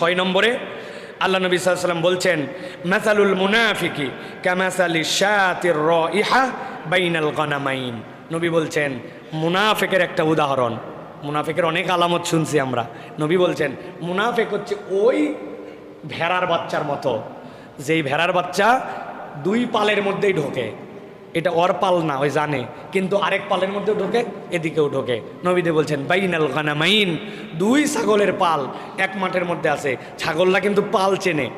ছয় নম্বরে আল্লাহ নবী সাল্লাম বলছেন, মেসালুল মুনাফিকি ক্যামাসালি শাতির র ইহা বাইনাল গনামাইন। নবী বলছেন, মুনাফেকের একটা উদাহরণ। মুনাফিকের অনেক আলামত শুনছি আমরা। নবী বলছেন, মুনাফিক হচ্ছে ওই ভেড়ার বাচ্চার মতো, যেই ভেড়ার বাচ্চা দুই পালের মধ্যেই ঢোকে। এটা ওর পাল না ওই জানে। কিন্তু আরেক পালের মধ্যেও ঢোকে এদিকেও ঢোকে। নবীদে বলছেন, বাইনাল গানামাইন, দুই ছাগলের পাল এক মাঠের মধ্যে আছে। ছাগলরা কিন্তু পাল চেনে,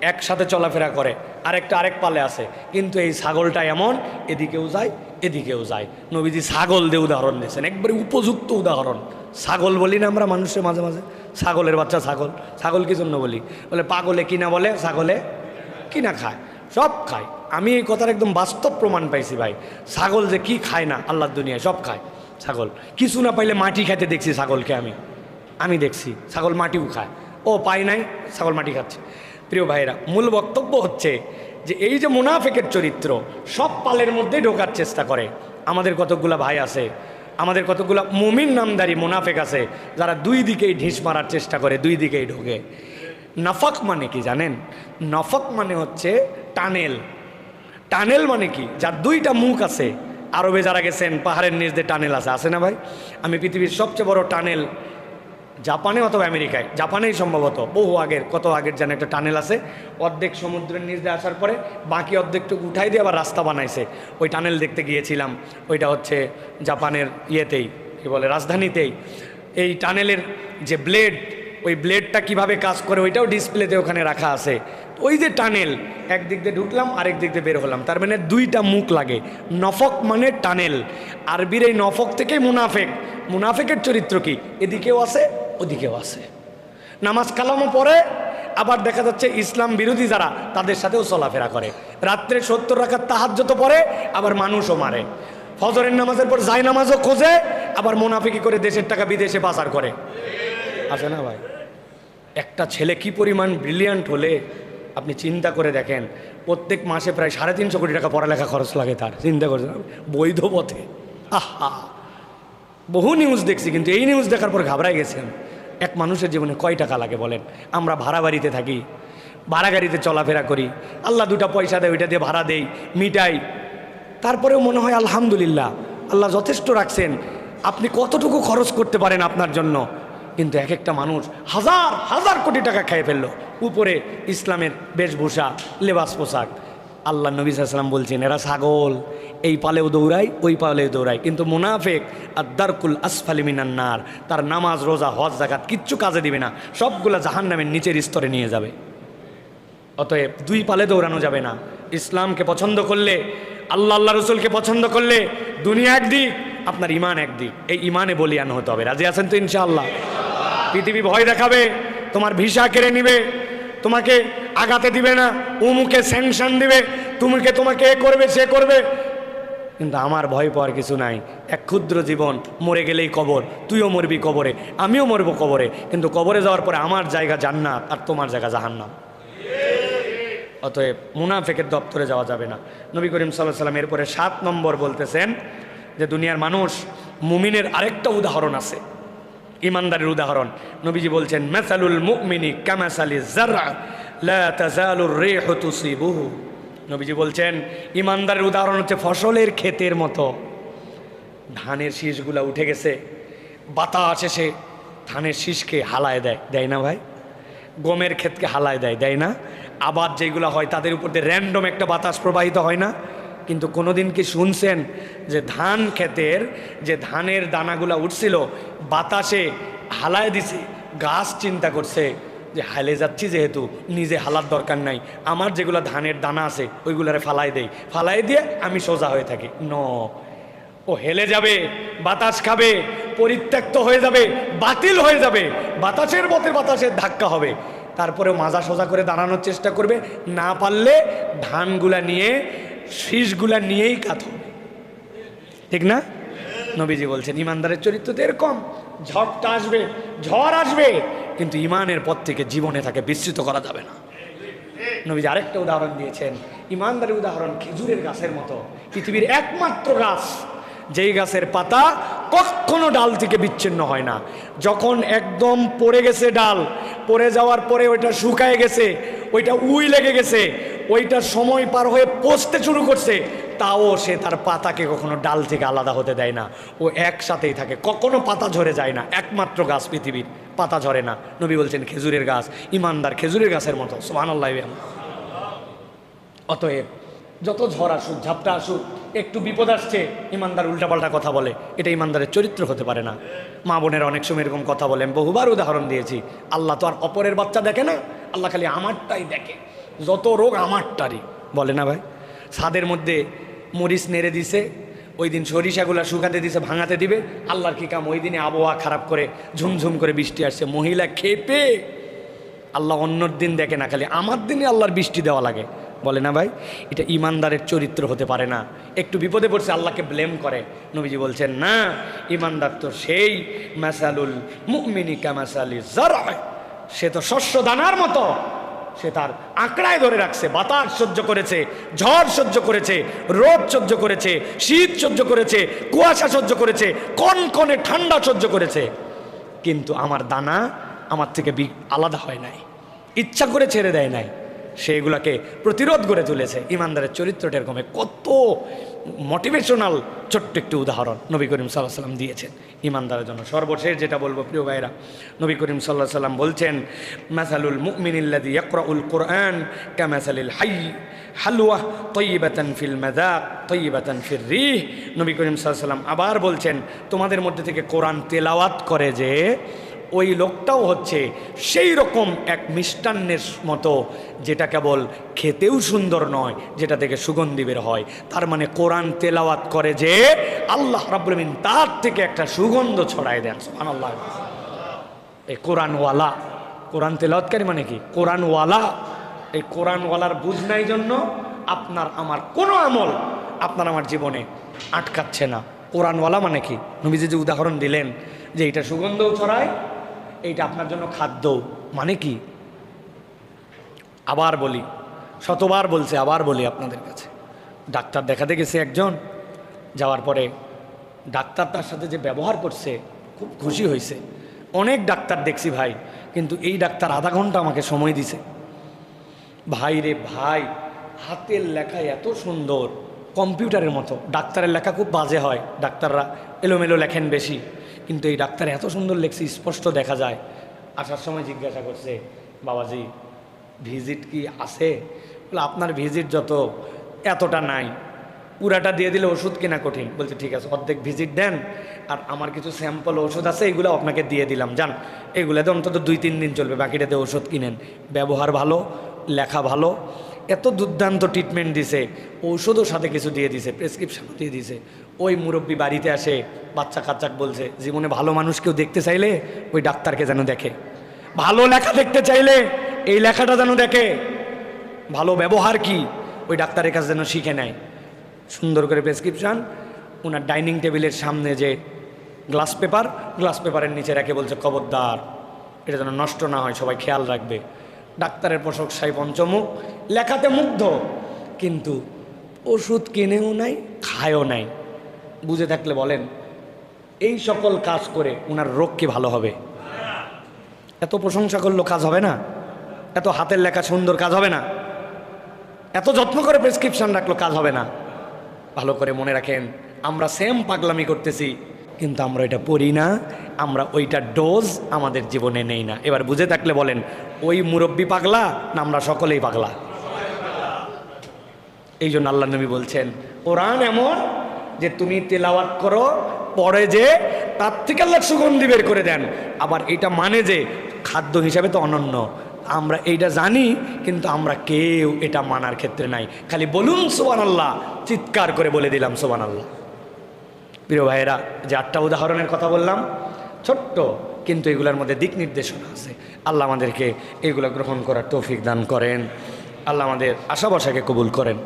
একসাথে চলাফেরা করে, আরেকটা আরেক পালে আছে। কিন্তু এই ছাগলটা এমন, এদিকেও যায় এদিকেও যায়। নবীজি ছাগল দিয়ে উদাহরণ দিয়েছেন, একবারে উপযুক্ত উদাহরণ। ছাগল বলি না আমরা মানুষের মাঝে মাঝে। ছাগলের বাচ্চা ছাগল। ছাগল কি জন্য বলি? বলে, পাগলে কিনা বলে, ছাগলে কিনা খায়, সব খায়। আমি এই কথার একদম বাস্তব প্রমাণ পাইছি ভাই। ছাগল যে কি খায় না, আল্লাহর দুনিয়ায় সব খায়। ছাগল। কিছু না পাইলে মাটি খাইতে দেখছি ছাগলকে আমি। আমি দেখছি, ছাগল মাটিও খায়। ও পাই নাই, ছাগল মাটি খাচ্ছে। প্রিয় ভাইরা মূল বক্তব্য হচ্ছে যে এই যে মুনাফেকের চরিত্র, সব পালের মধ্যেই ঢোকার চেষ্টা করে। আমাদের কতগুলা ভাই আছে, আমাদের কতগুলা মুমিন নামদারি মুনাফেক আছে, যারা দুই দিকেই ঢিস মারার চেষ্টা করে, দুই দিকেই ঢোকে। নফক মানে কি জানেন? নফক মানে হচ্ছে টানেল। টানেল মানে কি? যার দুইটা মুখ আছে আরবে যারা গেছেন, পাহাড়ের নিচ দিয়ে টানেল আছে আছে না ভাই? আমি পৃথিবীর সবচেয়ে বড় টানেল জাপানে অথবা আমেরিকায়। জাপানেই সম্ভবত, বহু আগের, কত আগের যেন একটা টানেল আছে, অর্ধেক সমুদ্রের নিচ দিয়ে আসার পরে বাকি অর্ধেকটুকু উঠাই দিয়ে আবার রাস্তা বানাইছে। ওই টানেল দেখতে গিয়েছিলাম, ওইটা হচ্ছে জাপানের ইয়েতেই, কী বলে, রাজধানীতেই। এই টানেলের যে ব্লেড ওই ব্লেডটা কীভাবে কাজ করে ওইটাও ডিসপ্লেতে ওখানে রাখা আছে। ওই যে টানেল একদিক দিয়ে ঢুকলাম, আরেক দিক দিয়ে বের হলাম। তার মানে দুইটা মুখ লাগে। নফক মানে টানেল আরবির এই নফক থেকেই মুনাফেক। মুনাফেকের চরিত্র কি? এদিকেও আছে, ওদিকেও আছে। নামাজ কালামও পড়ে, আবার দেখা যাচ্ছে ইসলাম বিরোধী যারা, তাদের সাথেও চলাফেরা করে। রাত্রে সত্তর রাখার তাহাজ্যত পড়ে, আবার মানুষও মারে। ফজরের নামাজের পর জায় নামাজও খোঁজে, আবার মুনাফিকি করে দেশের টাকা বিদেশে পাচার করে। আছে না ভাই? একটা ছেলে কি পরিমাণ ব্রিলিয়ান্ট হলে আপনি চিন্তা করে দেখেন, প্রত্যেক মাসে প্রায় সাড়ে তিনশো কোটি টাকা পড়ালেখা খরচ লাগে তার, চিন্তা করছেন বৈধ পথে। আহা! বহু নিউজ দেখছি, কিন্তু এই নিউজ দেখার পর ঘাবড়াই গেছেন এক মানুষের জীবনে কয় টাকা লাগে বলেন? আমরা ভাড়া বাড়িতে থাকি, ভাড়া গাড়িতে চলাফেরা করি, আল্লাহ দুটা পয়সা দেয়, ওইটা দিয়ে ভাড়া দেই, মিটাই। তারপরেও মনে হয় আলহামদুলিল্লাহ, আল্লাহ যথেষ্ট রাখছেন। আপনি কতটুকু খরচ করতে পারেন আপনার জন্য? কিন্তু এক একটা মানুষ হাজার হাজার কোটি টাকা খেয়ে ফেলল। উপরে ইসলামের বেশভূষা, লেবাস পোশাক। আল্লাহ নবী বলছেন, এরা ছাগল। এই পালেও দৌড়ায়, ওই পালেও দৌড়ায়। কিন্তু মুনাফেক আর দারকুল আসফালি মিনান্নার তার নামাজ, রোজা, হজ জাকাত কিচ্ছু কাজে দিবে না। সবগুলা জাহান নামের নিচের স্তরে নিয়ে যাবে। অতএব দুই পালে দৌড়ানো যাবে না। ইসলামকে পছন্দ করলে, আল্লাহ আল্লাহ রসুলকে পছন্দ করলে দুনিয়া একদিক, আপনার ইমান একদিক। এই ইমানে বলিয়ান হতে হবে। রাজি আছেন তো ইনশাআল্লাহ? পৃথিবী ভয় দেখাবে, তোমার ভিসা কেড়ে নিবে, তোমাকে আগাতে দিবে না, উমুকে স্যাংশন দিবে, তুমিকে তোমাকে এ করবে, সে করবে। কিন্তু আমার ভয় পাওয়ার কিছু নাই। এক ক্ষুদ্র জীবন, মরে গেলেই কবর, তুইও মরবি কবরে, আমিও মরবো কবরে, কিন্তু কবরে যাওয়ার পরে আমার জায়গা জান্নাত আর তোমার জায়গা জাহান্নাম। অতএব মুনাফেকের দপ্তরে যাওয়া যাবে না। নবী করিম সাল্লাহ সাল্লাম এরপরে সাত নম্বর বলতেছেন যে, দুনিয়ার মানুষ মুমিনের আরেকটা উদাহরণ আছে। ইমানদারের উদাহরণ। নবীজি বলছেন, মেসালুল মুমিনি কামাসালি জাররা তুসিবুহু। নবীজি বলছেন, ইমানদারের উদাহরণ হচ্ছে ফসলের ক্ষেতের মতো। ধানের শীষগুলা উঠে গেছে, বাতাস এসে ধানের শীষকে হালায় দেয়। দেয় না ভাই? গমের ক্ষেতকে হালায় দেয় দেয় না? আবার যেগুলো হয়, তাদের উপর দিয়ে র্যান্ডম একটা বাতাস প্রবাহিত হয় না? কিন্তু কোনোদিন কি শুনছেন যে ধান ক্ষেতের যে ধানের দানাগুলা উঠছিল, বাতাসে হালায় দিছে, গাছ চিন্তা করছে যে হালে যাচ্ছি যেহেতু, নিজে হালার দরকার নাই, আমার যেগুলো ধানের দানা আছে ওইগুলারে ফালাই দেই। ফালাই দিয়ে আমি সোজা হয়ে থাকি। ন। ও হেলে যাবে, বাতাস খাবে, পরিত্যক্ত হয়ে যাবে, বাতিল হয়ে যাবে, বাতাসের মতে বাতাসের ধাক্কা হবে। তারপরে মাজা সোজা করে দাঁড়ানোর চেষ্টা করবে, না পারলে ধানগুলা নিয়ে শীষগুলা নিয়েই কাত ঠিক না? নবীজি বলছেন, ইমানদারের চরিত্র তো এরকম, ঝড়টা আসবে, ঝড় আসবে, কিন্তু ইমানের পথ থেকে জীবনে তাকে বিস্তৃত করা যাবে না। নবীজি আরেকটা উদাহরণ দিয়েছেন, ইমানদারের উদাহরণ খেজুরের গাছের মতো, পৃথিবীর একমাত্র গাছ, যেই গাছের পাতা কখনো ডাল থেকে বিচ্ছিন্ন হয় না। যখন একদম পড়ে গেছে ডাল, পড়ে যাওয়ার পরে ওইটা শুকায় গেছে, ওইটা উই লেগে গেছে ওইটার সময় পার হয়ে পচতে শুরু করছে, তাও সে তার পাতাকে কখনো ডাল থেকে আলাদা হতে দেয় না। ও একসাথেই থাকে, কখনো পাতা ঝরে যায় না, একমাত্র গাছ পৃথিবীর, পাতা ঝরে না। নবী বলছেন, খেজুরের গাছ, ইমানদার খেজুরের গাছের মতো সোহান আল্লাহ। অতএব যত ঝড় আসুক, ঝাপটা আসুক, একটু বিপদ আসছে, ইমানদার উল্টাপাল্টা কথা বলে, এটা ইমানদারের চরিত্র হতে পারে না। মা বোনের অনেক সময় এরকম কথা বলেন, বহুবার উদাহরণ দিয়েছি, আল্লাহ তো আর অপরের বাচ্চা দেখে না, আল্লাহ খালি আমারটাই দেখে। যত রোগ আমারটারই। বলে না ভাই? ছাদের মধ্যে মরিচ নেড়ে দিছে, ওই দিন সরিষাগুলা শুকাতে দিছে, ভাঙাতে দিবে। আল্লাহর কি কাম? ওই দিনে আবহাওয়া খারাপ করে ঝুমঝুম করে বৃষ্টি আসছে। মহিলা খেপে। আল্লাহ অন্যর দিন দেখে না, খালি আমার দিনে আল্লাহর বৃষ্টি দেওয়া লাগে। বলে না ভাই? এটা ইমানদারের চরিত্র হতে পারে না। একটু বিপদে পড়ছে, আল্লাহকে ব্লেম করে। নবীজি বলছেন, না, ইমানদার তো সেই মাসালুল মুমিনি কামাসালি জারায় সে তো শস্য দানার মতো। সে তার আঁকড়ায় ধরে রাখছে, বাতাস সহ্য করেছে, ঝড় সহ্য করেছে, রোদ সহ্য করেছে, শীত সহ্য করেছে, কুয়াশা সহ্য করেছে কন কনে ঠান্ডা সহ্য করেছে। কিন্তু আমার দানা আমার থেকে আলাদা হয় নাই। ইচ্ছা করে ছেড়ে দেয় নাই। সেগুলোকে প্রতিরোধ করে তুলেছে। ইমানদারের চরিত্রটা এরকম। কত মোটিভেশনাল ছোট্ট একটি উদাহরণ নবী করিম সাল্লাহ সাল্লাম দিয়েছেন ইমানদারের জন্য। সর্বশেষ যেটা বলব, প্রিয় ভাইরা নবী করিম সাল্লাহ সাল্লাম বলছেন, মাসালুল মুমিনিল্লাদি ইয়াকরাউল কোরআন কামাসালিল হাই হালুয়া তৈবাতান ফিল মাদাক তৈবাতান ফির রিহ। নবী করিম সাল্লাহ সাল্লাম আবার বলছেন, তোমাদের মধ্যে থেকে কোরআন তেলাওয়াত করে যে ওই লোকটাও হচ্ছে সেই রকম এক মিষ্টান্নের মতো, যেটা কেবল খেতেও সুন্দর নয়, যেটা থেকে সুগন্ধি বের হয়। তার মানে কোরআন তেলাওয়াত করে যে আল্লাহ রাবুলমিন তার থেকে একটা সুগন্ধ ছড়ায় দেন সোহান আল্লাহ এই কোরআনওয়ালা, কোরআন তেলাওয়াতকারী মানে কি? কোরআনওয়ালা, এই কোরআনওয়ালার বুঝ নাই জন্য আপনার আমার কোনো আমল আপনার আমার জীবনে আটকাচ্ছে না। কোরআনওয়ালা মানে কি? নবীজি যে উদাহরণ দিলেন যে এটা সুগন্ধও ছড়ায় এইটা আপনার জন্য খাদ্য। মানে কি? আবার বলি, শতবার বলছে, আবার বলি আপনাদের কাছে। ডাক্তার দেখাতে গেছে একজন, যাওয়ার পরে ডাক্তার তার সাথে যে ব্যবহার করছে, খুব খুশি হয়েছে। অনেক ডাক্তার দেখছি ভাই, কিন্তু এই ডাক্তার আধা ঘণ্টা আমাকে সময় দিছে। ভাই রে ভাই, হাতের লেখা এত সুন্দর, কম্পিউটারের মতো। ডাক্তারের লেখা খুব বাজে হয়, ডাক্তাররা এলোমেলো লেখেন বেশি। কিন্তু এই ডাক্তার এত সুন্দর লেখছে, স্পষ্ট দেখা যায়। আসার সময় জিজ্ঞাসা করছে, বাবাজি ভিজিট কি আছে? বলে, আপনার ভিজিট যত, এতটা নাই। পুরাটা দিয়ে দিলে ওষুধ কেনা কঠিন। বলছে, ঠিক আছে, অর্ধেক ভিজিট দেন, আর আমার কিছু স্যাম্পল ওষুধ আছে, এগুলো আপনাকে দিয়ে দিলাম। যান, এগুলোতে অন্তত দুই তিন দিন চলবে, বাকিটাতে ওষুধ কিনেন। ব্যবহার ভালো, লেখা ভালো এত দুর্দান্ত ট্রিটমেন্ট দিছে, ঔষধও সাথে কিছু দিয়ে দিছে প্রেসক্রিপশনও দিয়ে দিছে। ওই মুরব্বী বাড়িতে আসে, বাচ্চা কাচ্চাক বলছে, জীবনে ভালো মানুষ কেউ দেখতে চাইলে ওই ডাক্তারকে যেন দেখে। ভালো লেখা দেখতে চাইলে এই লেখাটা যেন দেখে। ভালো ব্যবহার কি? ওই ডাক্তারের কাছে যেন শিখে নেয়। সুন্দর করে প্রেসক্রিপশান ওনার ডাইনিং টেবিলের সামনে যে গ্লাস পেপার গ্লাস পেপারের নিচে রেখে বলছে, খবরদার, এটা যেন নষ্ট না হয়, সবাই খেয়াল রাখবে। ডাক্তারের সাই পঞ্চমুখ, লেখাতে মুগ্ধ, কিন্তু ওষুধ কিনেও নাই, খায়ও নাই। বুঝে থাকলে বলেন, এই সকল কাজ করে ওনার রোগ কি ভালো হবে? এত প্রশংসা করল কাজ হবে না? এত হাতের লেখা সুন্দর কাজ হবে না? এত যত্ন করে প্রেসক্রিপশন রাখল কাজ হবে না? ভালো করে মনে রাখেন, আমরা সেম পাগলামি করতেছি কিন্তু আমরা এটা পড়ি না, আমরা ওইটা ডোজ আমাদের জীবনে নেই না। এবার বুঝে থাকলে বলেন, ওই মুরব্বী পাগলা না আমরা সকলেই পাগলা? এই জন্য আল্লাহ নবী বলছেন, কোরআন এমন যে তুমি তেলাওয়াত করো, পরে যে তার থেকে আল্লাহ সুগন্ধি বের করে দেন। আবার এটা মানে যে খাদ্য হিসাবে তো অনন্য। আমরা এইটা জানি, কিন্তু আমরা কেউ এটা মানার ক্ষেত্রে নাই। খালি বলুন সোবান আল্লাহ চিৎকার করে বলে দিলাম সোবান আল্লাহ প্রিয় ভাইয়েরা, যে আটটা উদাহরণের কথা বললাম, ছোট্ট, কিন্তু এগুলোর মধ্যে দিক নির্দেশনা আছে। আল্লাহ আমাদেরকে এগুলো গ্রহণ করার তৌফিক দান করেন। আল্লাহ আমাদের আশা কবুল করেন।